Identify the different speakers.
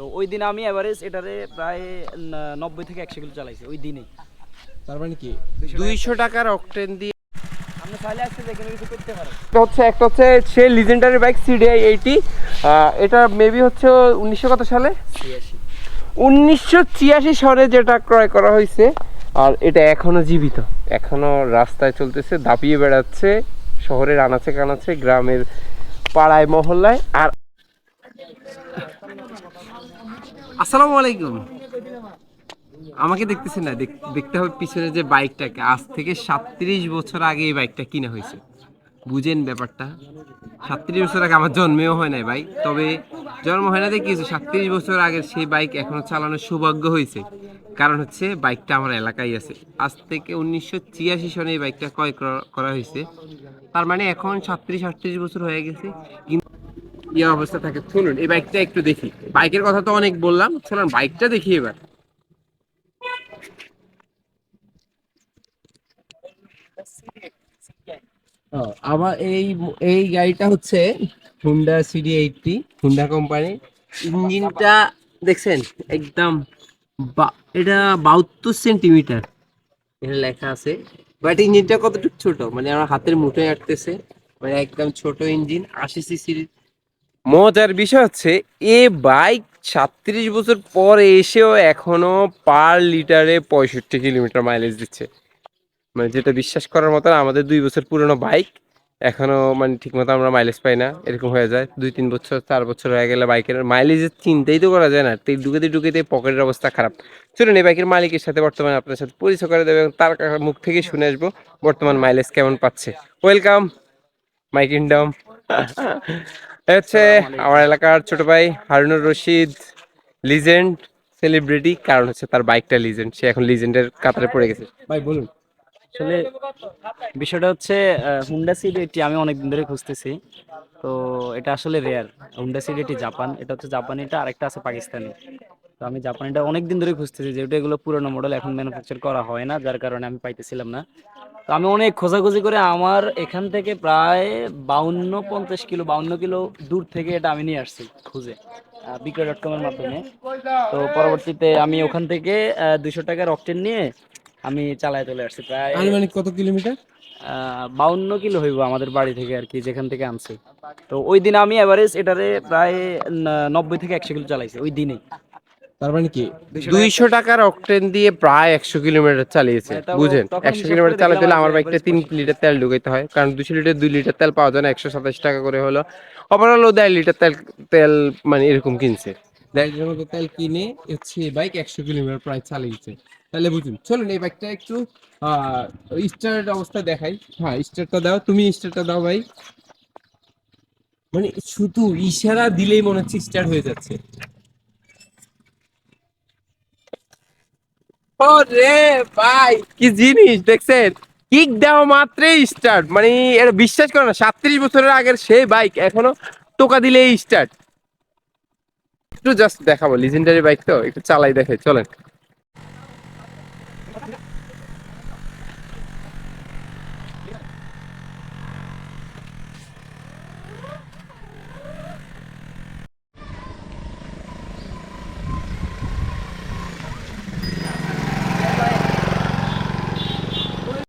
Speaker 1: তো ওই দিন আমি এভারেজ এটারে প্রায় নব্বই থেকে একশো কিলো চালাইছি ওই দিনেই।
Speaker 2: তার মানে কি?
Speaker 1: দুইশো
Speaker 2: টাকার অকটেন দিয়ে
Speaker 1: আপনি চাইলে আসতে যেখানে কিছু করতে পারেন।
Speaker 2: এটা হচ্ছে একটা হচ্ছে সে লিজেন্ডারি বাইক সিডিআই এইটি এটা মেবি হচ্ছে উনিশশো কত সালে?
Speaker 1: ছিয়াশি।
Speaker 2: উনিশশো ছিয়াশি সালে যেটা ক্রয় করা হয়েছে আর এটা এখনও জীবিত। এখনও রাস্তায় চলতেছে দাপিয়ে বেড়াচ্ছে শহরের আনাচে কানাচে গ্রামের পাড়ায় মহল্লায় আর আসসালামু আলাইকুম। আমাকে দেখতেছেন না দেখতে হবে পিছনে যে বাইকটাকে। আজ থেকে সাতত্রিশ বছর আগে এই বাইকটা কিনা হয়েছে। বুঝেন ব্যাপারটা। সাতত্রিশ বছর আগে আমার জন্মেও হয় নাই ভাই। তবে জন্ম হয় না দেখিয়েছে সাতত্রিশ বছর আগের সেই বাইক এখনও চালানোর সৌভাগ্য হয়েছে। কারণ হচ্ছে বাইকটা আমার এলাকায় আছে। আজ থেকে উনিশশো ছিয়াশি সনে এই বাইকটা ক্রয় করা- করা হয়েছে। তার মানে এখন সাতত্রিশ, আটত্রিশ বছর হয়ে গেছে। কিন্তু ইয়ে অবস্থা থাকে? শুনুন, এই বাইকটা একটু দেখি। বাইকের কথা তো অনেক বললাম চলুন বাইকটা দেখি এবার। আমার এই এই গাড়িটা হচ্ছে Honda CD eighty Honda company ইঞ্জিনটা দেখছেন? একদম এটা বাহাত্তর সেন্টিমিটার। এটা লেখা আছে। বাট ইঞ্জিনটা কতটুকু ছোট? মানে আমার হাতের মুঠোয় আটতেছে। মানে একদম ছোট ইঞ্জিন, আশি সিসির মজার বিষয় হচ্ছে, এ বাইক সাতত্রিশ বছর পরে এসেও এখনও পার লিটারে পঁয়ষট্টি কিলোমিটার মাইলেজ দিচ্ছে। মানে যেটা বিশ্বাস করার মতো আমাদের দুই বছর পুরনো বাইক এখনও মানে ঠিক মতো আমরা মাইলেজ পাই না, এরকম হয়ে যায়। দুই, তিন বছর, চার বছর হয়ে গেলে বাইকের মাইলেজের চিন্তাই তো করা যায় না। ঢুকেতে ঢুকেতে পকেটের অবস্থা খারাপ। চলুন এই বাইকের মালিকের সাথে বর্তমানে আপনার সাথে পরিচয় করে দেবে এবং তার মুখ থেকে শুনে আসব বর্তমান মাইলেজ কেমন পাচ্ছে। ওয়েলকাম মাই কিংডম হচ্ছে আমার এলাকার ছোট ভাই হারুনুর রশিদ লিজেন্ড সেলিব্রিটি কারণ হচ্ছে তার বাইকটা লিজেন্ড সে এখন লিজেন্ডের কাতারে পড়ে গেছে। ভাই বলুন।
Speaker 1: আসলে বিষয়টা হচ্ছে হুন্ডা সিডি আমি অনেকদিন ধরে খুঁজতেছি। তো এটা আসলে রেয়ার হুন্ডা সিডি জাপান এটা হচ্ছে জাপানিটা আরেকটা আছে পাকিস্তানি তো আমি জাপানিটা অনেক দিন ধরে খুঁজতেছি যেহেতু এগুলো পুরোনো মডেল এখন ম্যানুফ্যাকচার করা হয় না যার কারণে আমি পাইতেছিলাম না। তো আমি অনেক খোঁজাখুঁজি করে আমার এখান থেকে প্রায় বাউন্ন পঞ্চাশ কিলো বাউন্ন কিলো দূর থেকে এটা আমি নিয়ে আসছি খুঁজে বিক্রয় ডট কমের মাধ্যমে। তো পরবর্তীতে আমি ওখান থেকে দুশো টাকার অকটেন নিয়ে আমি চালায় চলে আসছি প্রায়
Speaker 2: আনুমানিক কত কিলোমিটার?
Speaker 1: বাউন্ন কিলো হইব আমাদের বাড়ি থেকে আর কি যেখান থেকে আনছি। তো ওই দিন আমি এভারেজ এটারে প্রায় নব্বই থেকে একশো কিলো চালাইছি ওই দিনেই।
Speaker 2: তার মানে কি?
Speaker 1: দুইশো
Speaker 2: টাকার অকটেন দিয়ে প্রায় একশো কিলোমিটার চালিয়েছে
Speaker 1: মানে
Speaker 2: বুঝেন? একশো কিলোমিটার চালাতে হলে আমার বাইকটা তিন লিটার তেল ঢুকাইতে হয় কারণ দুশো লিটার দুই লিটার তেল পাওয়া যায় না একশো সাতাশ টাকা করে হলো। ওভারঅল ও দেড় লিটার তেল তেল মানে এরকম কিনছে। দেড় লিটার মতো তেল কিনে হচ্ছে বাইক একশো কিলোমিটার প্রায় চালিয়েছে। তাহলে বুঝুন চলুন এই বাইকটা একটু স্টার্ট অবস্থা দেখাই। হ্যাঁ স্টার্টটা দাও তুমি স্টার্টটা দাও ভাই। মানে শুধু ইশারা দিলেই মনে হচ্ছে স্টার্ট হয়ে যাচ্ছে। ওরে ভাই, কি জিনিস দেখছেন? কিক দেওয়া মাত্রই স্টার্ট মানে এটা বিশ্বাস করো না, সাতত্রিশ বছরের আগের সেই বাইক এখনও টোকা দিলেই স্টার্ট একটু জাস্ট দেখাবো লিজেন্ডারি বাইক তো, একটু চালাই দেখে চলেন।